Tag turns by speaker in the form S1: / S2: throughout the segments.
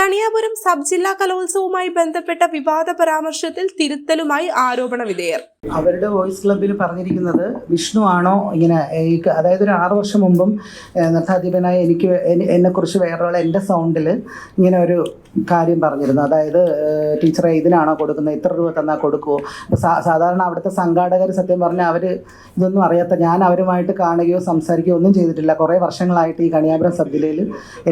S1: Kaniyapuram sub ജില്ലാ കലോത്സവവുമായി ബന്ധപ്പെട്ട വിവാദ പരാമർശത്തിൽ തിരുത്തലുമായി ആരോപണ വിധേയർ.
S2: അവരുടെ വോയിസ് ക്ലബിൽ പറഞ്ഞിരിക്കുന്നത് വിഷ്ണു ആണോ ഇങ്ങനെ അതായത് ഒരു ആറു വർഷം മുമ്പും നൃത്താധിപനായി എനിക്ക് എന്നെ- എന്നെക്കുറിച്ച് വേറൊരാൾ എന്റെ സൗണ്ടിൽ ഇങ്ങനെ ഒരു കാര്യം പറഞ്ഞിരുന്നു. അതായത് ടീച്ചറെ ഇതിനാണോ കൊടുക്കുന്നത്? ഇത്ര രൂപ തന്നാൽ കൊടുക്കുമോ സാധാരണ അവിടുത്തെ സംഘാടകർ സത്യം പറഞ്ഞാൽ അവർ ഇതൊന്നും അറിയാത്ത ഞാൻ അവരുമായിട്ട് കാണുകയോ സംസാരിക്കുകയോ ഒന്നും ചെയ്തിട്ടില്ല. കുറേ വർഷങ്ങളായിട്ട് ഈ കണിയാപുരം സബ് ജില്ലയിൽ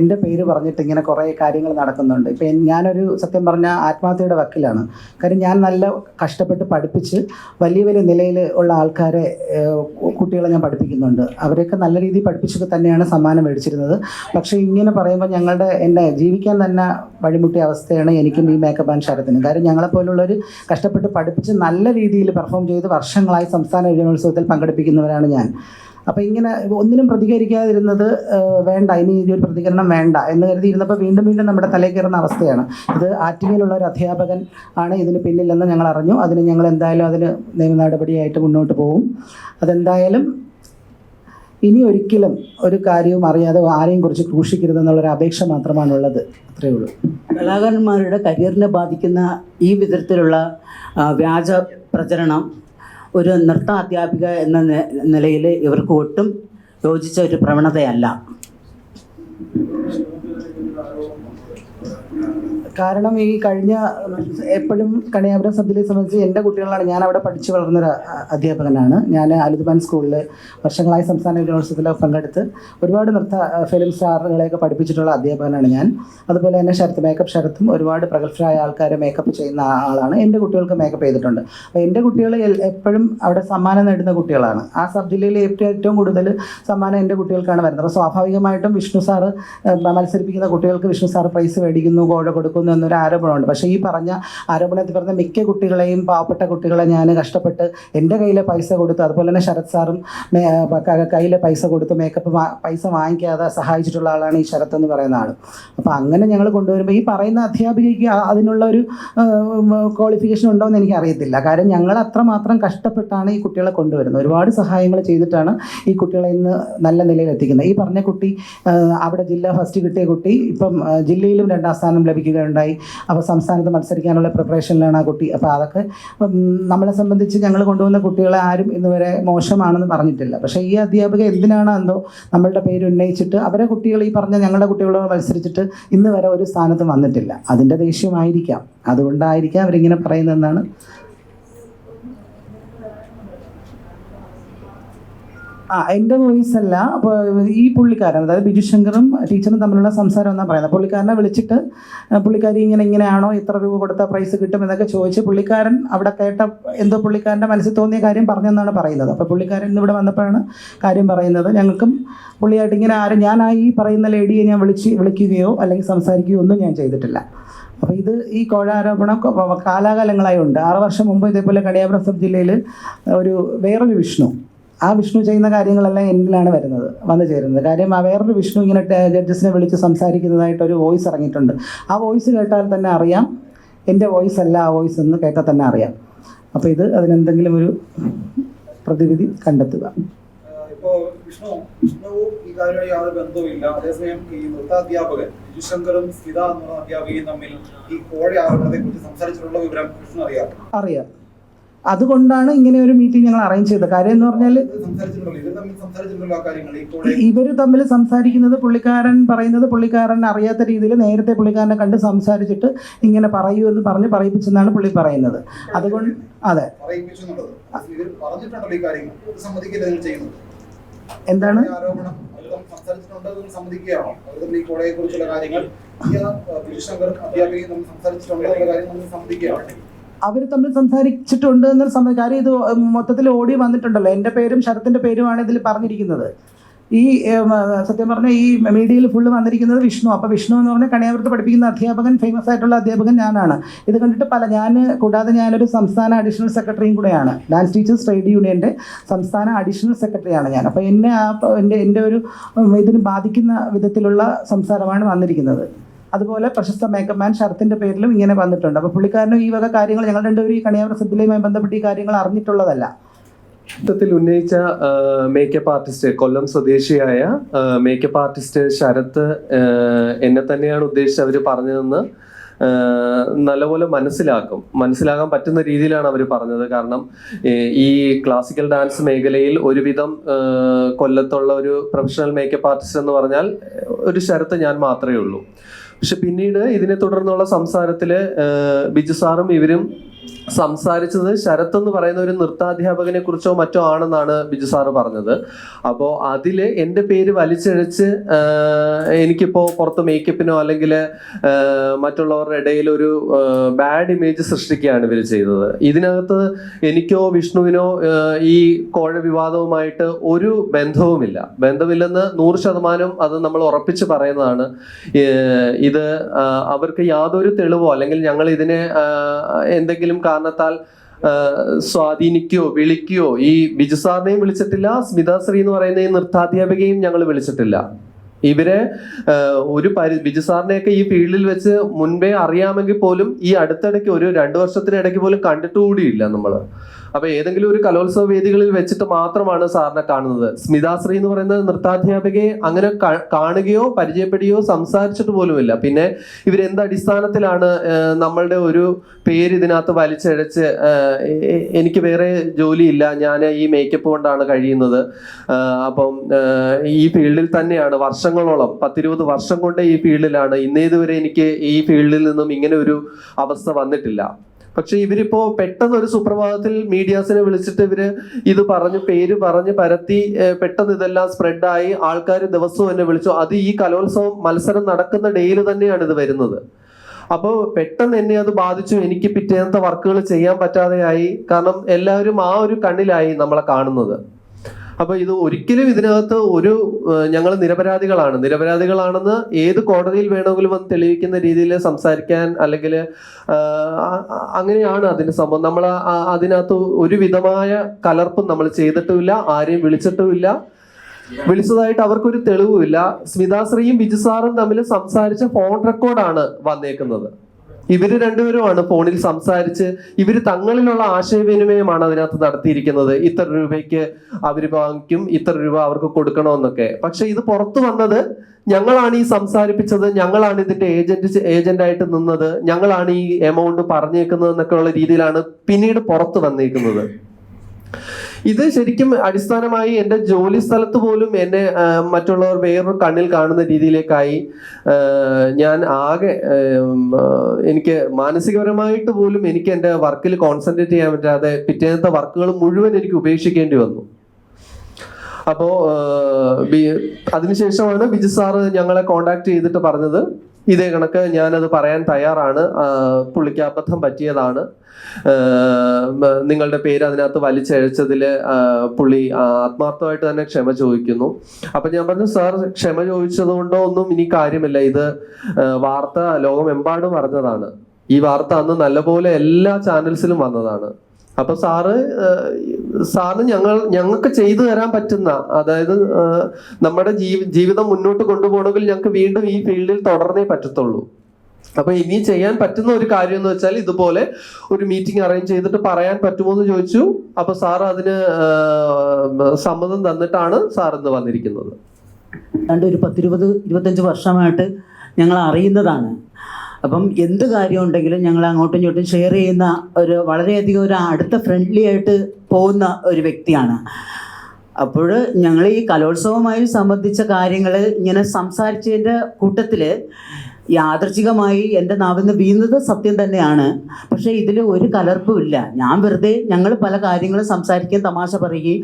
S2: എന്റെ പേര് പറഞ്ഞിട്ട് ഇങ്ങനെ കുറേ കാര്യങ്ങൾ നടക്കുന്നുണ്ട്. ഇപ്പം ഞാനൊരു സത്യം പറഞ്ഞാൽ ആത്മഹത്യയുടെ വക്കിലാണ്. കാര്യം ഞാൻ നല്ല കഷ്ടപ്പെട്ട് പഠിപ്പിച്ച് വലിയ വലിയ നിലയിൽ ഉള്ള ആൾക്കാരെ കുട്ടികളെ ഞാൻ പഠിപ്പിക്കുന്നുണ്ട്. അവരെയൊക്കെ നല്ല രീതിയിൽ പഠിപ്പിച്ചൊക്കെ തന്നെയാണ് സമ്മാനം മേടിച്ചിരുന്നത്. പക്ഷേ ഇങ്ങനെ പറയുമ്പോൾ ഞങ്ങളുടെ എന്നെ ജീവിക്കാൻ തന്നെ വഴിമുട്ടിയ അവസ്ഥയാണ് എനിക്കും ഈ മേക്കപ്പ് ആൻഡ് ശരത്തിനും കാര്യം ഞങ്ങളെപ്പോലുള്ളവർ കഷ്ടപ്പെട്ട് പഠിപ്പിച്ച് നല്ല രീതിയിൽ പെർഫോം ചെയ്ത് വർഷങ്ങളായി സംസ്ഥാന യുവജനോത്സവത്തിൽ പങ്കെടുപ്പിക്കുന്നവരാണ് ഞാൻ. അപ്പോൾ ഇങ്ങനെ ഒന്നിനും പ്രതികരിക്കാതിരുന്നത് വേണ്ട. ഇനി ഇതിൽ പ്രതികരണം വേണ്ട എന്ന് കരുതിയിരുന്നപ്പോൾ വീണ്ടും വീണ്ടും നമ്മുടെ തലയിൽ കയറുന്ന അവസ്ഥയാണ്. ഇത് ആറ്റിങ്ങിലുള്ള ഒരു അധ്യാപകൻ ആണ് ഇതിന് പിന്നിലെന്ന് ഞങ്ങൾ അറിഞ്ഞു. അതിന് ഞങ്ങൾ എന്തായാലും അതിന് നിയമ നടപടിയായിട്ട് മുന്നോട്ട് പോകും അതെന്തായാലും ഇനി ഒരിക്കലും ഒരു കാര്യവും അറിയാതെ ആരെയും കുറിച്ച് ഒരു അപേക്ഷ മാത്രമാണുള്ളത്. അത്രയേ ഉള്ളൂ.
S3: കലാകാരന്മാരുടെ കരിയറിനെ ബാധിക്കുന്ന ഈ വിധത്തിലുള്ള വ്യാജ പ്രചരണം ഒരു നൃത്ത അധ്യാപിക എന്ന നിലയിൽ ഇവർക്ക് ഒട്ടും യോജിച്ച ഒരു പ്രവണതയല്ല.
S2: കാരണം ഈ കഴിഞ്ഞ എപ്പോഴും കണിയാപുരം സബ്ജിലെ സംബന്ധിച്ച് എന്റെ കുട്ടികളാണ്. ഞാൻ അവിടെ പഠിച്ചു വളർന്നൊരു അധ്യാപകനാണ്. ഞാൻ അലുദ്മാൻ സ്കൂളിൽ വർഷങ്ങളായി സംസ്ഥാന യൂണിവേഴ്സിറ്റിയിൽ പങ്കെടുത്ത് ഒരുപാട് നൃത്ത ഫിലിം സ്റ്റാറുകളെയൊക്കെ പഠിപ്പിച്ചിട്ടുള്ള അധ്യാപകനാണ് ഞാൻ. അതുപോലെ തന്നെ ശരത്ത് മേക്കപ്പ് ശരത്തും ഒരുപാട് പ്രഗത്ഭരായ ആൾക്കാരെ മേക്കപ്പ് ചെയ്യുന്ന ആളാണ്. എന്റെ കുട്ടികൾക്ക് മേക്കപ്പ് ചെയ്തിട്ടുണ്ട്. അപ്പോൾ എന്റെ കുട്ടികൾ എപ്പോഴും അവിടെ സമ്മാനം നേടുന്ന കുട്ടികളാണ്. ആ സബ് ജില്ലയിൽ ഏറ്റവും ഏറ്റവും കൂടുതൽ സമ്മാനം എന്റെ കുട്ടികൾക്കാണ് വരുന്നത്. അപ്പോൾ സ്വാഭാവികമായിട്ടും വിഷ്ണു സാറ് മത്സരിപ്പിക്കുന്ന കുട്ടികൾക്ക് വിഷ്ണു സാർ പ്രൈസ് മേടിക്കുന്നു കോഴ കൊടുക്കുന്നു എന്നൊരു ആരോപണമുണ്ട്. പക്ഷേ ഈ പറഞ്ഞ ആരോപണത്തിൽ പറഞ്ഞ മിക്ക കുട്ടികളെയും പാവപ്പെട്ട കുട്ടികളെ ഞാൻ കഷ്ടപ്പെട്ട് എന്റെ കയ്യിലെ പൈസ കൊടുത്ത് അതുപോലെ തന്നെ ശരത് സാറും കയ്യിലെ പൈസ കൊടുത്ത് മേക്കപ്പ് പൈസ വാങ്ങിക്കാതെ സഹായിച്ചിട്ടുള്ള ആളാണ് ഈ ശരത് എന്ന് പറയുന്ന ആൾ അപ്പോൾ അങ്ങനെ ഞങ്ങൾ കൊണ്ടുവരുമ്പോൾ ഈ പറയുന്ന അധ്യാപികയ്ക്ക് അതിനുള്ള ഒരു ക്വാളിഫിക്കേഷൻ ഉണ്ടോ എന്ന് എനിക്കറിയത്തില്ല. കാരണം ഞങ്ങൾ അത്രമാത്രം കഷ്ടപ്പെട്ടാണ് ഈ കുട്ടികളെ കൊണ്ടുവരുന്നത്. ഒരുപാട് സഹായങ്ങൾ ചെയ്തിട്ടാണ് ഈ കുട്ടികളെ ഇന്ന് നല്ല നിലയിൽ എത്തിക്കുന്നത്. ഈ പറഞ്ഞ കുട്ടി അവിടെ ജില്ലാ ഫസ്റ്റ് കിട്ടിയ കുട്ടി ഇപ്പം ജില്ലയിലും രണ്ടാം സ്ഥാനം ലഭിക്കുകയുണ്ടായി. അപ്പോൾ സംസ്ഥാനത്ത് മത്സരിക്കാനുള്ള പ്രിപ്പറേഷനിലാണ് ആ കുട്ടി. അപ്പോൾ അതൊക്കെ നമ്മളെ സംബന്ധിച്ച് ഞങ്ങൾ കൊണ്ടുവന്ന കുട്ടികളെ ആരും ഇന്നുവരെ മോശമാണെന്ന് പറഞ്ഞിട്ടില്ല. പക്ഷേ ഈ അധ്യാപിക എന്തിനാണ് എന്തോ നമ്മളുടെ പേര് ഉന്നയിച്ചിട്ട് അവരെ കുട്ടികൾ ഈ പറഞ്ഞ ഞങ്ങളുടെ കുട്ടികളോട് മത്സരിച്ചിട്ട് ഇന്ന് വരെ ഒരു സ്ഥാനത്തും വന്നിട്ടില്ല. അതിന്റെ ദേഷ്യമായിരിക്കാം. അതുകൊണ്ടായിരിക്കാം അവരിങ്ങനെ പറയുന്നതെന്നാണ് ആ എന്റെ വോയിസ് അല്ല. അപ്പോൾ ഈ പുള്ളിക്കാരൻ അതായത് ബിജു ശങ്കറും ടീച്ചറും തമ്മിലുള്ള സംസാരം എന്നാണ് പറയുന്നത്. പുള്ളിക്കാരനെ വിളിച്ചിട്ട് പുള്ളിക്കാരി ഇങ്ങനെ ഇങ്ങനെയാണോ ഇത്ര രൂപ കൊടുത്ത പ്രൈസ് കിട്ടും എന്നൊക്കെ ചോദിച്ച് പുള്ളിക്കാരൻ അവിടെ കേട്ട എന്തോ പുള്ളിക്കാരന്റെ മനസ്സിൽ തോന്നിയ കാര്യം പറഞ്ഞെന്നാണ് പറയുന്നത്. അപ്പോൾ പുള്ളിക്കാരൻ ഇവിടെ വന്നപ്പോഴാണ് കാര്യം പറയുന്നത്. ഞങ്ങൾക്കും പുള്ളിയായിട്ട് ഇങ്ങനെ ആരും ഞാൻ ആ ഈ പറയുന്ന ലേഡിയെ ഞാൻ വിളിച്ച് വിളിക്കുകയോ അല്ലെങ്കിൽ സംസാരിക്കുകയോ ഒന്നും ഞാൻ ചെയ്തിട്ടില്ല. അപ്പോൾ ഇത് ഈ കോഴാരോപണം കാലാകാലങ്ങളായി ഉണ്ട്. ആറ് വർഷം മുമ്പ് ഇതേപോലെ കണിയാപുരം സബ് ജില്ലയിൽ ഒരു വേറൊരു വിഷ്ണു ആ വിഷ്ണു ചെയ്യുന്ന കാര്യങ്ങളെല്ലാം എന്നിലാണ് വരുന്നത് വന്നു ചേരുന്നത്. കാര്യം വേറൊരു വിഷ്ണു ഇങ്ങനെ ജഡ്ജസിനെ വിളിച്ച് സംസാരിക്കുന്നതായിട്ട് ഒരു വോയിസ് ഇറങ്ങിയിട്ടുണ്ട്. ആ വോയിസ് കേട്ടാൽ തന്നെ അറിയാം. എന്റെ വോയിസ് അല്ല ആ വോയിസ് എന്ന് കേട്ടാൽ തന്നെ അറിയാം. അപ്പോൾ ഇത് അതിനെന്തെങ്കിലും ഒരു പ്രതിവിധി കണ്ടെത്തുക.
S4: ഇപ്പോ വിഷ്ണു വിഷ്ണുവും ഈ കാര്യമായി യാതൊരു ബന്ധവുമില്ല. അതേസമയം ഈ നൃത്താധ്യാപകൻ ബിജുശങ്കറും സ്മിത എന്ന അധ്യാപികയും തമ്മിൽ ഈ കോഴ ആരോപണത്തെ കുറിച്ച് സംസാരിച്ചിട്ടുള്ള വിവരം വിഷ്ണു അറിയാം.
S2: അറിയാം. അതുകൊണ്ടാണ് ഇങ്ങനെ ഒരു മീറ്റിംഗ് ഞങ്ങൾ അറേഞ്ച് ചെയ്തത്. കാര്യം എന്ന് പറഞ്ഞാൽ
S4: ഇവർ തമ്മിൽ
S2: സംസാരിക്കുന്നത് പുള്ളിക്കാരൻ പറയുന്നത് പുള്ളിക്കാരൻ അറിയാത്ത രീതിയിൽ നേരത്തെ പുള്ളിക്കാരനെ കണ്ട് സംസാരിച്ചിട്ട് ഇങ്ങനെ പറയൂ എന്ന് പറഞ്ഞ് പറയിപ്പിച്ചെന്നാണ് പുള്ളി പറയുന്നത്. അതുകൊണ്ട് അതെ.
S4: എന്താണ്? എന്നുള്ളത് ഇവർ പറഞ്ഞിട്ടുണ്ടല്ലോ ഈ കാര്യങ്ങൾ ഇത് സമ്മതിക്കില്ല നിങ്ങൾ ചെയ്യുന്നത്
S2: എന്താണ്?
S4: ഈ ആരോപണം അവർ തമ്മിൽ സംസാരിച്ചിട്ടുണ്ട് നിങ്ങൾ സമ്മതിക്കുകയാണോ അവർ തമ്മിൽ ഈ കോഴയെ കുറിച്ചുള്ള കാര്യങ്ങൾ
S2: അവർ തമ്മിൽ സംസാരിച്ചിട്ടുണ്ട് എന്നൊരു സമയം കാര്യം ഇത് മൊത്തത്തിൽ ഓടി വന്നിട്ടുണ്ടല്ലോ. എന്റെ പേരും ശരത്തിന്റെ പേരുമാണ് ഇതിൽ പറഞ്ഞിരിക്കുന്നത്. ഈ സത്യം പറഞ്ഞാൽ ഈ മീഡിയയിൽ ഫുള്ള് വന്നിരിക്കുന്നത് വിഷ്ണു. അപ്പോൾ വിഷ്ണു എന്ന് പറഞ്ഞാൽ കണിയാപുരത്ത് പഠിപ്പിക്കുന്ന അധ്യാപകൻ ഫേമസ് ആയിട്ടുള്ള അധ്യാപകൻ ഞാനാണ്. ഇത് കണ്ടിട്ട് പല ഞാൻ കൂടാതെ ഞാനൊരു സംസ്ഥാന അഡീഷണൽ സെക്രട്ടറിയും കൂടെയാണ്. ഡാൻസ് ടീച്ചേഴ്സ് ട്രേഡ് യൂണിയന്റെ സംസ്ഥാന അഡീഷണൽ സെക്രട്ടറിയാണ് ഞാൻ. അപ്പോൾ എന്നെ ആ എന്റെ എന്റെ ഒരു ഇതിന് ബാധിക്കുന്ന വിധത്തിലുള്ള സംസാരമാണ് വന്നിരിക്കുന്നത്. അതുപോലെ പ്രശസ്ത മേക്കപ്പ് മാൻ ശരത്തിന്റെ പേരിലും ഇങ്ങനെ വന്നിട്ടുണ്ട്. അപ്പോൾ പുള്ളിക്കാരനും ഈ വക കാര്യങ്ങൾ ഞങ്ങൾ രണ്ടുപേരും ഈ സിദ്ധിലയുമായി ബന്ധപ്പെട്ട് ഈ കാര്യങ്ങൾ അറിഞ്ഞിട്ടുള്ളതല്ല.
S5: ത്തിൽ ഉന്നയിച്ച മേക്കപ്പ് ആർട്ടിസ്റ്റ് കൊല്ലം സ്വദേശിയായ മേക്കപ്പ് ആർട്ടിസ്റ്റ് ശരത്ത് എന്നെ തന്നെയാണ് ഉദ്ദേശിച്ച് അവർ പറഞ്ഞതെന്ന് നല്ലപോലെ മനസ്സിലാക്കും. മനസ്സിലാകാൻ പറ്റുന്ന രീതിയിലാണ് അവർ പറഞ്ഞത്. കാരണം ഈ ക്ലാസിക്കൽ ഡാൻസ് മേഖലയിൽ ഒരുവിധം കൊല്ലത്തുള്ള ഒരു പ്രൊഫഷണൽ മേക്കപ്പ് ആർട്ടിസ്റ്റ് എന്ന് പറഞ്ഞാൽ ഒരു ശരത്ത് ഞാൻ മാത്രമേ ഉള്ളൂ. പക്ഷെ പിന്നീട് ഇതിനെ തുടർന്നുള്ള സംസാരത്തിൽ ആ, ബിജു സാറും ഇവരും സംസാരിച്ചത് ശരത് എന്ന് പറയുന്ന ഒരു നൃത്താധ്യാപകനെ കുറിച്ചോ മറ്റോ ആണെന്നാണ് ബിജു സാറ് പറഞ്ഞത്. അപ്പോൾ അതിൽ എന്റെ പേര് വലിച്ചഴച്ച് എനിക്കിപ്പോൾ പുറത്ത് മേക്കപ്പിനോ അല്ലെങ്കിൽ മറ്റുള്ളവരുടെ ഇടയിൽ ഒരു ബാഡ് ഇമേജ് സൃഷ്ടിക്കുകയാണ് ഇവർ ചെയ്തത്. ഇതിനകത്ത് എനിക്കോ വിഷ്ണുവിനോ ഈ കോഴ വിവാദവുമായിട്ട് ഒരു ബന്ധവുമില്ല. ബന്ധമില്ലെന്ന് നൂറ് ശതമാനം അത് നമ്മൾ ഉറപ്പിച്ച് പറയുന്നതാണ്. ഇത് അവർക്ക് യാതൊരു തെളിവോ അല്ലെങ്കിൽ ഞങ്ങൾ ഇതിനെ ആഹ്, എന്തെങ്കിലും കാരണത്താൽ സ്വാധീനിക്കുകയോ വിളിക്കുകയോ ഈ ബിജു സാറിനെയും വിളിച്ചിട്ടില്ല സ്മിത ശ്രീ എന്ന് പറയുന്ന ഈ നൃത്താധ്യാപികയും ഞങ്ങൾ വിളിച്ചിട്ടില്ല. ഇവരെ ഒരു പരി ബിജു സാറിനെയൊക്കെ ഈ ഫീൽഡിൽ വെച്ച് മുൻപേ അറിയാമെങ്കിൽ പോലും ഈ അടുത്തിടയ്ക്ക് ഒരു രണ്ടു വർഷത്തിനിടയ്ക്ക് പോലും കണ്ടിട്ടുകൂടിയില്ല നമ്മൾ അപ്പൊ ഏതെങ്കിലും ഒരു കലോത്സവ വേദികളിൽ വെച്ചിട്ട് മാത്രമാണ് സാറിനെ കാണുന്നത്. സ്മിതാശ്രീ എന്ന് പറയുന്ന നൃത്താധ്യാപികയെ അങ്ങനെ കാണുകയോ പരിചയപ്പെടുകയോ സംസാരിച്ചിട്ട് പോലുമില്ല. പിന്നെ ഇവരെന്ത് അടിസ്ഥാനത്തിലാണ് നമ്മളുടെ ഒരു പേര് ഇതിനകത്ത് വലിച്ചഴച്ച് എനിക്ക് വേറെ ജോലിയില്ല ഞാൻ ഈ മേക്കപ്പ് കൊണ്ടാണ് കഴിയുന്നത്. അപ്പം ഈ ഫീൽഡിൽ തന്നെയാണ് വർഷങ്ങളോളം പത്തിരുപത് വർഷം കൊണ്ട് ഈ ഫീൽഡിലാണ്. ഇന്നേതുവരെ എനിക്ക് ഈ ഫീൽഡിൽ നിന്നും ഇങ്ങനെ ഒരു അവസ്ഥ വന്നിട്ടില്ല. പക്ഷെ ഇവരിപ്പോ പെട്ടെന്ന് ഒരു സുപ്രഭാതത്തിൽ മീഡിയാസിനെ വിളിച്ചിട്ട് ഇവർ ഇത് പറഞ്ഞു പേര് പറഞ്ഞ് പരത്തി പെട്ടെന്ന് ഇതെല്ലാം സ്പ്രെഡായി. ആൾക്കാർ ദിവസവും എന്നെ വിളിച്ചു. അത് ഈ കലോത്സവം മത്സരം നടക്കുന്ന ഡേയിൽ തന്നെയാണ് ഇത് വരുന്നത്. അപ്പോൾ പെട്ടെന്ന് എന്നെ അത് ബാധിച്ചു. എനിക്ക് പിറ്റേന്നത്തെ വർക്കുകൾ ചെയ്യാൻ പറ്റാതെയായി. കാരണം എല്ലാവരും ആ ഒരു കണ്ണിലായി നമ്മളെ കാണുന്നത്. അപ്പൊ ഇത് ഒരിക്കലും ഇതിനകത്ത് ഒരു ഞങ്ങൾ നിരപരാധികളാണ്. നിരപരാധികളാണെന്ന് ഏത് കോടതിയിൽ വേണമെങ്കിലും വന്ന് തെളിയിക്കുന്ന രീതിയിൽ സംസാരിക്കാൻ അല്ലെങ്കിൽ അങ്ങനെയാണ് അതിന്റെ സംഭവം. നമ്മൾ അതിനകത്ത് ഒരു വിധമായ കലർപ്പും നമ്മൾ ചെയ്തിട്ടുമില്ല ആരെയും വിളിച്ചിട്ടുമില്ല. വിളിച്ചതായിട്ട് അവർക്കൊരു തെളിവുമില്ല. സ്മിതാശ്രീയും ബിജു സാറും തമ്മിൽ സംസാരിച്ച ഫോൺ റെക്കോർഡാണ് വന്നേക്കുന്നത്. ഇവർ രണ്ടുപേരുമാണ് ഫോണിൽ സംസാരിച്ച് ഇവർ തങ്ങളിലുള്ള ആശയവിനിമയമാണ് അതിനകത്ത് നടത്തിയിരിക്കുന്നത്. ഇത്ര രൂപയ്ക്ക് അവർ വാങ്ങിക്കും ഇത്ര രൂപ അവർക്ക് കൊടുക്കണമെന്നൊക്കെ. പക്ഷെ ഇത് പുറത്തു വന്നത് ഞങ്ങളാണ് ഈ സംസാരിപ്പിച്ചത് ഞങ്ങളാണ് ഇതിന്റെ ഏജന്റ് ഏജന്റ് ആയിട്ട് നിന്നത് ഞങ്ങളാണ് ഈ എമൗണ്ട് പറഞ്ഞേക്കുന്നത് എന്നൊക്കെ ഉള്ള രീതിയിലാണ് പിന്നീട് പുറത്തു വന്നേക്കുന്നത്. ഇത് ശരിക്കും അടിസ്ഥാനമായി എന്റെ ജോലി സ്ഥലത്ത് പോലും എന്നെ മറ്റുള്ളവർ വേറൊരു കണ്ണിൽ കാണുന്ന രീതിയിലേക്കായി ഞാൻ ആകെ എനിക്ക് മാനസികപരമായിട്ട് പോലും എനിക്ക് എന്റെ വർക്കിൽ കോൺസെൻട്രേറ്റ് ചെയ്യാൻ പറ്റാതെ പിറ്റേന്നത്തെ വർക്കുകൾ മുഴുവൻ എനിക്ക് ഉപേക്ഷിക്കേണ്ടി വന്നു. അപ്പോൾ അതിനുശേഷമാണ് ബിജു സാറ് ഞങ്ങളെ കോണ്ടാക്ട് ചെയ്തിട്ട് പറഞ്ഞത്. ഇതേ കണക്ക് ഞാനത് പറയാൻ തയ്യാറാണ്. പുള്ളിക്ക് അബദ്ധം പറ്റിയതാണ്. നിങ്ങളുടെ പേര് അതിനകത്ത് വലിച്ചഴച്ചതിൽ പുള്ളി ആത്മാർത്ഥമായിട്ട് തന്നെ ക്ഷമ ചോദിക്കുന്നു. അപ്പം ഞാൻ പറഞ്ഞു സാർ ക്ഷമ ചോദിച്ചത് കൊണ്ടോ ഒന്നും ഇനി കാര്യമില്ല. ഇത് വാർത്ത ലോകമെമ്പാടും അറിഞ്ഞതാണ്. ഈ വാർത്ത അന്ന് നല്ലപോലെ എല്ലാ ചാനൽസിലും വന്നതാണ്. അപ്പൊ സാറ് സാറിന് ഞങ്ങൾ ഞങ്ങൾക്ക് ചെയ്തു തരാൻ പറ്റുന്ന അതായത് നമ്മുടെ ജീവി ജീവിതം മുന്നോട്ട് കൊണ്ടുപോകണമെങ്കിൽ ഞങ്ങൾക്ക് വീണ്ടും ഈ ഫീൽഡിൽ തുടർന്നേ പറ്റത്തുള്ളൂ. അപ്പൊ ഇനി ചെയ്യാൻ പറ്റുന്ന ഒരു കാര്യം എന്ന് വെച്ചാൽ ഇതുപോലെ ഒരു മീറ്റിംഗ് അറേഞ്ച് ചെയ്തിട്ട് പറയാൻ പറ്റുമോ എന്ന് ചോദിച്ചു. അപ്പൊ സാർ അതിന് സമ്മതം തന്നിട്ടാണ് സാർ ഇന്ന് വന്നിരിക്കുന്നത്.
S3: ഏതാണ്ട് ഒരു പത്തിരുപത് ഇരുപത്തഞ്ച് വർഷമായിട്ട് ഞങ്ങൾ അറിയുന്നതാണ്. അപ്പം എന്ത് കാര്യം ഉണ്ടെങ്കിലും ഞങ്ങൾ അങ്ങോട്ടും ഇങ്ങോട്ടും ഷെയർ ചെയ്യുന്ന ഒരു വളരെയധികം ഒരു അടുത്ത ഫ്രണ്ട്ലി ആയിട്ട് പോകുന്ന ഒരു വ്യക്തിയാണ്. അപ്പോൾ ഞങ്ങൾ ഈ കലോത്സവമായി സംബന്ധിച്ച കാര്യങ്ങൾ ഇങ്ങനെ സംസാരിച്ചതിന്റെ കൂട്ടത്തിൽ യാദർച്ഛികമായി എന്റെ നാവിൽ നിന്ന് വീഴുന്നത് സത്യം തന്നെയാണ്. പക്ഷേ ഇതിൽ ഒരു കലർപ്പുമില്ല ഞാൻ വെറുതെ ഞങ്ങൾ പല കാര്യങ്ങളും സംസാരിക്കുകയും തമാശ പറയുകയും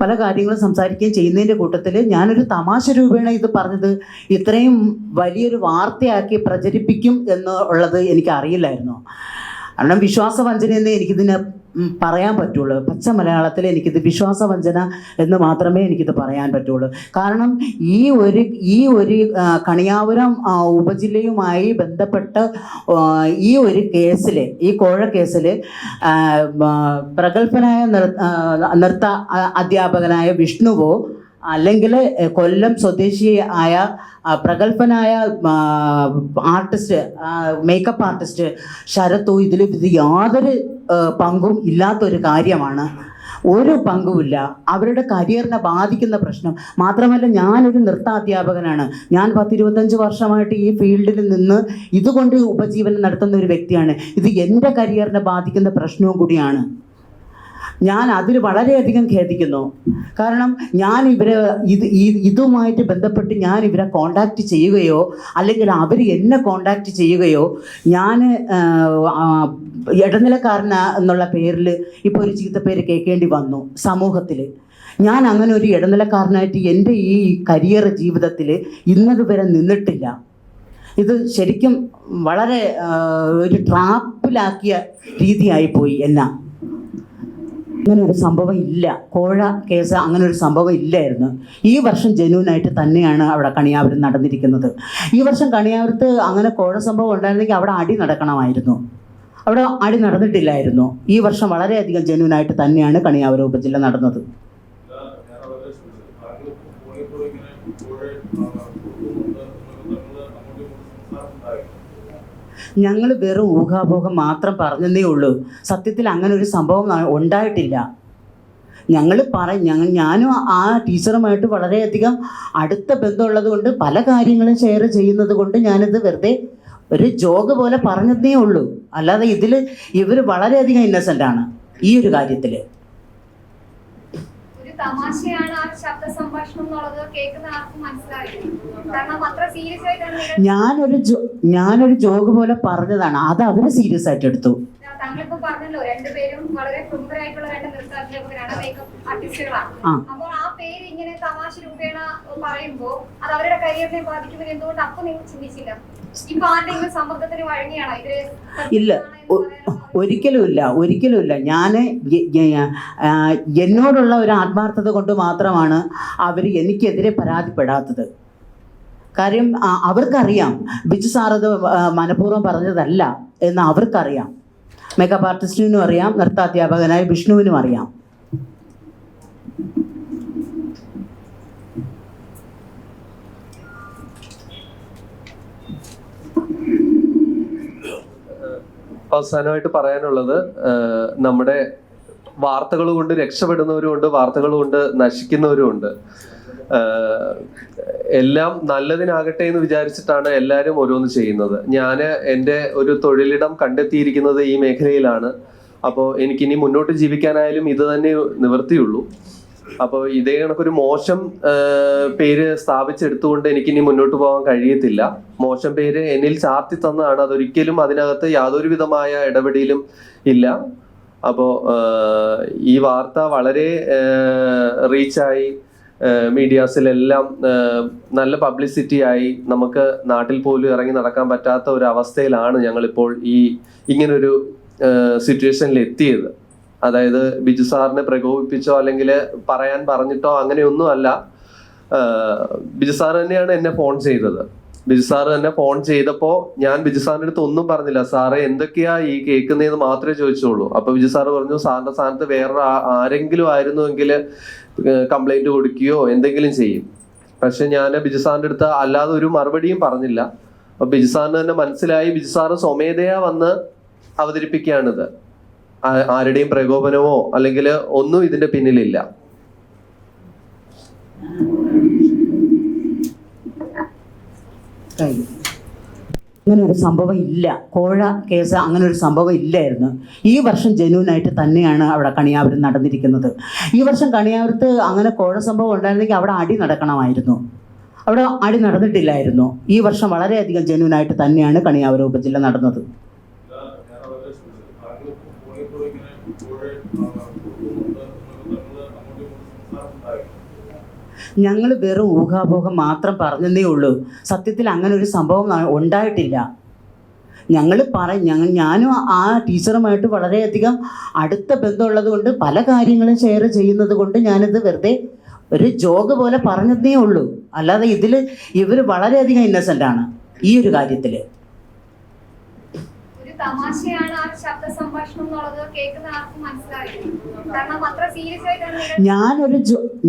S3: പല കാര്യങ്ങളും സംസാരിക്കുകയും ചെയ്യുന്നതിന്റെ കൂട്ടത്തിൽ ഞാനൊരു തമാശ രൂപേണ ഇത് പറഞ്ഞത് ഇത്രയും വലിയൊരു വാർത്തയാക്കി പ്രചരിപ്പിക്കും എന്നുള്ളത് എനിക്ക് അറിയില്ലായിരുന്നു കാരണം വിശ്വാസവഞ്ചന എന്നേ എനിക്കിതിന് പറയാൻ പറ്റുള്ളൂ. പച്ച മലയാളത്തിൽ എനിക്കിത് വിശ്വാസവഞ്ചന എന്ന് മാത്രമേ എനിക്കിത് പറയാൻ പറ്റുള്ളൂ. കാരണം ഈ ഒരു ഈ ഒരു കണിയാപുരം ഉപജില്ലയുമായി ബന്ധപ്പെട്ട് ഈ ഒരു കേസിൽ ഈ കോഴ കേസിൽ പ്രഗത്ഭനായ നൃത്ത അധ്യാപകനായ വിഷ്ണുവോ അല്ലെങ്കിൽ കൊല്ലം സ്വദേശി ആയ പ്രഗത്ഭനായ ആർട്ടിസ്റ്റ് മേക്കപ്പ് ആർട്ടിസ്റ്റ് ശരത്തു ഇതിൽ ഇത് യാതൊരു പങ്കും ഇല്ലാത്തൊരു കാര്യമാണ്. ഒരു പങ്കുമില്ല. അവരുടെ കരിയറിനെ ബാധിക്കുന്ന പ്രശ്നം. മാത്രമല്ല ഞാനൊരു നൃത്താധ്യാപകനാണ്. ഞാൻ പത്തിരുപത്തഞ്ച് വർഷമായിട്ട് ഈ ഫീൽഡിൽ നിന്ന് ഇതുകൊണ്ട് ഉപജീവനം നടത്തുന്ന ഒരു വ്യക്തിയാണ്. ഇത് എന്റെ കരിയറിനെ ബാധിക്കുന്ന പ്രശ്നവും കൂടിയാണ്. ഞാൻ അതിൽ വളരെയധികം ഖേദിക്കുന്നു. കാരണം ഞാൻ ഇവരെ ഇത് ഇതുമായിട്ട് ബന്ധപ്പെട്ട് ഞാൻ ഇവരെ കോണ്ടാക്റ്റ് ചെയ്യുകയോ അല്ലെങ്കിൽ അവർ എന്നെ കോണ്ടാക്റ്റ് ചെയ്യുകയോ ഞാൻ ഇടനിലക്കാരന എന്നുള്ള പേരിൽ ഇപ്പോൾ ഒരു ചീത്തപ്പേര് കേൾക്കേണ്ടി വന്നു സമൂഹത്തിൽ ഞാൻ അങ്ങനെ ഒരു ഇടനിലക്കാരനായിട്ട് എന്റെ ഈ കരിയർ ജീവിതത്തിൽ ഇന്നത് വരെ നിന്നിട്ടില്ല. ഇത് ശരിക്കും വളരെ ഒരു ട്രാപ്പിലാക്കിയ രീതിയായിപ്പോയി എന്നാ. അങ്ങനെ ഒരു സംഭവം ഇല്ല കോഴ കേസ് അങ്ങനെ ഒരു സംഭവം ഇല്ലായിരുന്നു ഈ വർഷം ജനുവിനായിട്ട് തന്നെയാണ് അവിടെ കണിയാപുരം നടന്നിരിക്കുന്നത്. ഈ വർഷം കണിയാപുരത്ത് അങ്ങനെ കോഴ സംഭവം ഉണ്ടായിരുന്നെങ്കിൽ അവിടെ അടി നടക്കണമായിരുന്നു. അവിടെ അടി നടന്നിട്ടില്ലായിരുന്നു. ഈ വർഷം വളരെയധികം ജനുവിനായിട്ട് തന്നെയാണ് കണിയാപുരം ഉപജില്ല നടന്നത്. ഞങ്ങൾ വെറും ഊഹാപോഹം മാത്രം പറഞ്ഞതേ ഉള്ളൂ. സത്യത്തിൽ അങ്ങനെ ഒരു സംഭവം ഉണ്ടായിട്ടില്ല. ഞങ്ങൾ പറ ഞങ്ങൾ ഞാനും ആ ടീച്ചറുമായിട്ട് വളരെയധികം അടുത്ത ബന്ധമുള്ളത് കൊണ്ട് പല കാര്യങ്ങളും ഷെയർ ചെയ്യുന്നത് കൊണ്ട് ഞാനിത് വെറുതെ ഒരു ജോഗ് പോലെ പറഞ്ഞതേ ഉള്ളൂ. അല്ലാതെ ഇതിൽ ഇവർ വളരെയധികം ഇന്നസെന്റ് ആണ് ഈ ഒരു കാര്യത്തിൽ
S6: തമാശയാണ് ആ ശബ്ദ സംഭാഷണം എന്നുള്ളത് കേൾക്കുന്ന ആർക്കും മനസ്സിലായില്ല കാരണം അത്ര സീരിയസ് ആയിട്ടാണ് നിങ്ങൾ
S3: ഞാനൊരു ഞാനൊരു ജോക്ക് പോലെ പറഞ്ഞതാണ്. അത് അവർ സീരിയസ് ആയിട്ട് എടുത്തു.
S6: താങ്കളിപ്പോ പറഞ്ഞല്ലോ രണ്ടുപേരും വളരെ പ്രമുഖരായിട്ടുള്ള രണ്ട് നൃത്താധ്യാപകരാണ് മേക്കപ്പ് ആർട്ടിസ്റ്റുകളാണ്. അപ്പോൾ ആ പേര് ഇങ്ങനെ തമാശ രൂപേണ പറയുമ്പോ അത് അവരുടെ കരിയറിനെ ബാധിക്കുമെന്ന് എന്തുകൊണ്ട് അപ്പൊ നിങ്ങൾ ചിന്തിച്ചില്ല?
S3: ഇല്ല. ഒരിക്കലും ഇല്ല. ഒരിക്കലും ഇല്ല. ഞാൻ എന്നോടുള്ള ഒരു ആത്മാർത്ഥത കൊണ്ട് മാത്രമാണ് അവർ എനിക്കെതിരെ പരാതിപ്പെടാത്തത്. കാര്യം അവർക്കറിയാം. ബിജു സാറത് മനഃപൂർവം പറഞ്ഞതല്ല എന്ന് അവർക്കറിയാം. മേക്കപ്പ് ആർട്ടിസ്റ്റിനും അറിയാം നൃത്താധ്യാപകനായ വിഷ്ണുവിനും അറിയാം.
S5: അവസാനമായിട്ട് പറയാനുള്ളത് നമ്മുടെ വാർത്തകൾ കൊണ്ട് രക്ഷപ്പെടുന്നവരും ഉണ്ട് വാർത്തകൾ കൊണ്ട് നശിക്കുന്നവരും ഉണ്ട്. എല്ലാം നല്ലതിനാകട്ടെ എന്ന് വിചാരിച്ചിട്ടാണ് എല്ലാവരും ഓരോന്ന് ചെയ്യുന്നത്. ഞാൻ എന്റെ ഒരു തൊഴിലിടം കണ്ടെത്തിയിരിക്കുന്നത് ഈ മേഖലയിലാണ്. അപ്പോൾ എനിക്കിനി മുന്നോട്ട് ജീവിക്കാനായാലും ഇത് തന്നെ നിവൃത്തിയുള്ളൂ. അപ്പോൾ ഇതേ കണക്കൊരു മോശം പേര് സ്ഥാപിച്ചെടുത്തുകൊണ്ട് എനിക്ക് ഇനി മുന്നോട്ട് പോകാൻ കഴിയത്തില്ല. മോശം പേര് എന്നിൽ ചാർത്തി തന്നതാണ്. അതൊരിക്കലും അതിനകത്ത് യാതൊരു വിധമായ ഇടപെടലും ഇല്ല. അപ്പോൾ ഈ വാർത്ത വളരെ റീച്ചായി മീഡിയാസിലെല്ലാം നല്ല പബ്ലിസിറ്റി ആയി നമുക്ക് നാട്ടിൽ പോലും ഇറങ്ങി നടക്കാൻ പറ്റാത്ത ഒരു അവസ്ഥയിലാണ് ഞങ്ങളിപ്പോൾ ഈ ഇങ്ങനൊരു സിറ്റുവേഷനിൽ എത്തിയത് അതായത് ബിജു സാറിനെ പ്രകോപിപ്പിച്ചോ അല്ലെങ്കിൽ പറയാൻ പറഞ്ഞിട്ടോ അങ്ങനെയൊന്നും അല്ല ബിജു സാർ തന്നെയാണ് എന്നെ ഫോൺ ചെയ്തത്. ബിജു സാർ തന്നെ ഫോൺ ചെയ്തപ്പോൾ ഞാൻ ബിജു സാറിന്റെ അടുത്ത് ഒന്നും പറഞ്ഞില്ല. സാറേ എന്തൊക്കെയാ ഈ കേൾക്കുന്നതെന്ന് മാത്രമേ ചോദിച്ചുള്ളൂ. അപ്പൊ ബിജു സാറ് പറഞ്ഞു സാറിന്റെ സ്ഥാനത്ത് വേറെ ആരെങ്കിലും ആയിരുന്നുവെങ്കിൽ കംപ്ലൈന്റ് കൊടുക്കുകയോ എന്തെങ്കിലും ചെയ്യും. പക്ഷെ ഞാൻ ബിജു സാറിന്റെ അടുത്ത് അല്ലാതെ ഒരു മറുപടിയും പറഞ്ഞില്ല. അപ്പൊ ബിജു സാറിന് തന്നെ മനസ്സിലായി. ബിജു സാറ് സ്വമേധയാ വന്ന് അവതരിപ്പിക്കുകയാണിത്. ആരുടെയും പ്രകോപനമോ അല്ലെങ്കിൽ ഒന്നും ഇതിന്റെ പിന്നിലില്ല.
S3: അങ്ങനെ ഒരു സംഭവം ഇല്ല. കോഴ കേസ് അങ്ങനെ ഒരു സംഭവം ഇല്ലായിരുന്നു. ഈ വർഷം ജനുവിനായിട്ട് തന്നെയാണ് അവിടെ കണിയാപുരം നടന്നിരിക്കുന്നത്. ഈ വർഷം കണിയാപുരത്ത് അങ്ങനെ കോഴ സംഭവം ഉണ്ടായിരുന്നെങ്കിൽ അവിടെ അടി നടക്കണമായിരുന്നു. അവിടെ അടി നടന്നിട്ടില്ലായിരുന്നു. ഈ വർഷം വളരെയധികം ജനുവിനായിട്ട് തന്നെയാണ് കണിയാപുരം ഉപജില്ല നടന്നത്. ഞങ്ങൾ വെറും ഊഹാപോഹം മാത്രം പറഞ്ഞതേ ഉള്ളൂ. സത്യത്തിൽ അങ്ങനെ ഒരു സംഭവം ഉണ്ടായിട്ടില്ല. ഞങ്ങൾ പറ ഞങ്ങൾ ഞാനും ആ ടീച്ചറുമായിട്ട് വളരെയധികം അടുത്ത ബന്ധമുള്ളത് കൊണ്ട് പല കാര്യങ്ങളും ഷെയർ ചെയ്യുന്നത് കൊണ്ട് ഞാനിത് വെറുതെ ഒരു ജോഗ് പോലെ പറഞ്ഞതേ ഉള്ളൂ. അല്ലാതെ ഇതിൽ ഇവർ വളരെയധികം ഇന്നസെന്റ് ആണ് ഈ ഒരു കാര്യത്തിൽ
S6: തമാശയാണ് ആ ശബ്ദ സംഭാഷണം എന്നുള്ളത് കേൾക്കുന്ന ആർക്കും മനസ്സിലായി കാരണം അത്ര സീരിയസ് ആയിട്ടാണ്
S3: ഞാനൊരു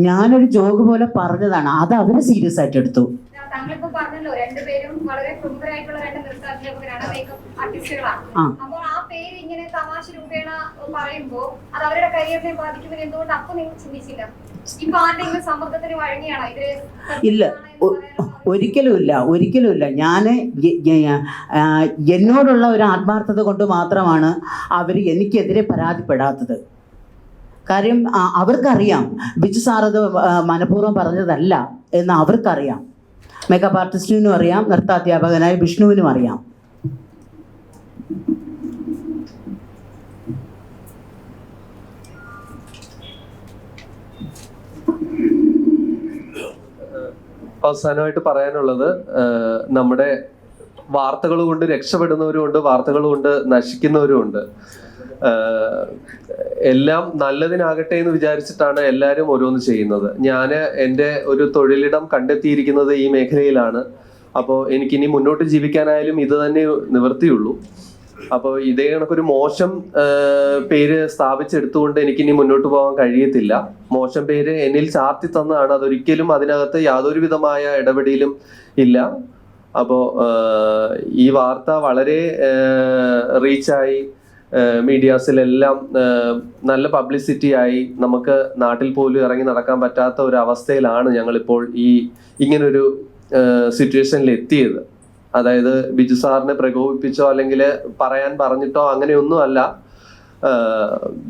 S3: ഞാനൊരു ജോക്ക് പോലെ പറഞ്ഞതാണ്. അത് അവർ സീരിയസ് ആയിട്ട് എടുത്തു.
S6: താങ്കളിപ്പോ പറഞ്ഞല്ലോ രണ്ടുപേരും വളരെ പ്രമുഖരായിട്ടുള്ള രണ്ട് നൃത്താധ്യാപകരാണ് മേക്കപ്പ് ആർട്ടിസ്റ്റുകളാണ് അപ്പോൾ ആ പേര് ഇങ്ങനെ തമാശ രൂപേണ പറയുമ്പോ അത് അവരുടെ കരിയറിനെ ബാധിക്കുമെന്ന് എന്തുകൊണ്ട് അപ്പൊ നിങ്ങൾ ചിന്തിച്ചില്ല? ഇപ്പൊ ആരുടെയെങ്കിലും സമ്മർദ്ദത്തിന് വഴങ്ങിയാണോ ഇതിൽ
S3: ഇല്ല. ഒരിക്കലുമില്ല ഒരിക്കലുമില്ല ഞാൻ എന്നോടുള്ള ഒരു ആത്മാർത്ഥത കൊണ്ട് മാത്രമാണ് അവർ എനിക്കെതിരെ പരാതിപ്പെടാത്തത്. കാര്യം അവർക്കറിയാം. ബിജു സാറത് മനഃപൂർവം പറഞ്ഞതല്ല എന്ന് അവർക്കറിയാം. മേക്കപ്പ് ആർട്ടിസ്റ്റിനും അറിയാം നൃത്താധ്യാപകനായ വിഷ്ണുവിനും അറിയാം.
S5: അവസാനമായിട്ട് പറയാനുള്ളത് നമ്മുടെ വാർത്തകൾ കൊണ്ട് രക്ഷപ്പെടുന്നവരും ഉണ്ട് വാർത്തകൾ കൊണ്ട് നശിക്കുന്നവരും ഉണ്ട്. എല്ലാം നല്ലതിനാകട്ടെ എന്ന് വിചാരിച്ചിട്ടാണ് എല്ലാവരും ഓരോന്ന് ചെയ്യുന്നത്. ഞാൻ എന്റെ ഒരു തൊഴിലിടം കണ്ടെത്തിയിരിക്കുന്നത് ഈ മേഖലയിലാണ്. അപ്പോൾ എനിക്കിനി മുന്നോട്ട് ജീവിക്കാനായാലും ഇത് തന്നെ നിവൃത്തിയുള്ളൂ. അപ്പോൾ ഇതേ കണക്കൊരു മോശം പേര് സ്ഥാപിച്ചെടുത്തുകൊണ്ട് എനിക്ക് ഇനി മുന്നോട്ട് പോകാൻ കഴിയത്തില്ല. മോശം പേര് എന്നിൽ ചാർത്തി തന്നതാണ്. അതൊരിക്കലും അതിനകത്ത് യാതൊരു വിധമായ ഇടപെടലും ഇല്ല. അപ്പോൾ ഈ വാർത്ത വളരെ റീച്ചായി മീഡിയാസിലെല്ലാം നല്ല പബ്ലിസിറ്റി ആയി നമുക്ക് നാട്ടിൽ പോലും ഇറങ്ങി നടക്കാൻ പറ്റാത്ത ഒരു അവസ്ഥയിലാണ് ഞങ്ങളിപ്പോൾ ഈ ഇങ്ങനൊരു സിറ്റുവേഷനിൽ എത്തിയത് അതായത് ബിജു സാറിനെ പ്രകോപിപ്പിച്ചോ അല്ലെങ്കിൽ പറയാൻ പറഞ്ഞിട്ടോ അങ്ങനെയൊന്നും അല്ല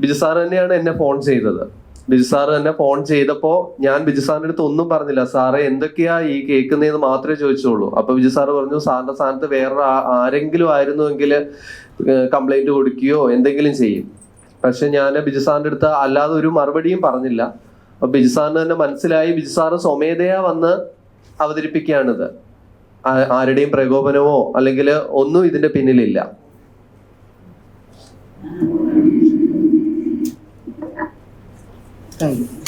S5: ബിജു സാർ തന്നെയാണ് എന്നെ ഫോൺ ചെയ്തത്. ബിജു സാർ തന്നെ ഫോൺ ചെയ്തപ്പോൾ ഞാൻ ബിജു സാറിന്റെ അടുത്ത് ഒന്നും പറഞ്ഞില്ല. സാറേ എന്തൊക്കെയാ ഈ കേൾക്കുന്നതെന്ന് മാത്രമേ ചോദിച്ചുള്ളൂ. അപ്പൊ ബിജു സാറ് പറഞ്ഞു സാറിന്റെ സ്ഥാനത്ത് വേറെ ആരെങ്കിലും ആയിരുന്നുവെങ്കിൽ കംപ്ലൈന്റ് കൊടുക്കുകയോ എന്തെങ്കിലും ചെയ്യും. പക്ഷെ ഞാൻ ബിജു സാറിന്റെ അടുത്ത് അല്ലാതെ ഒരു മറുപടിയും പറഞ്ഞില്ല. അപ്പൊ ബിജു സാറിന് തന്നെ മനസ്സിലായി. ബിജു സാറ് സ്വമേധയാ വന്ന് അവതരിപ്പിക്കുകയാണിത്. ആരുടെയും പ്രകോപനമോ അല്ലെങ്കിൽ ഒന്നും ഇതിന്റെ പിന്നിലില്ല.
S2: Thank U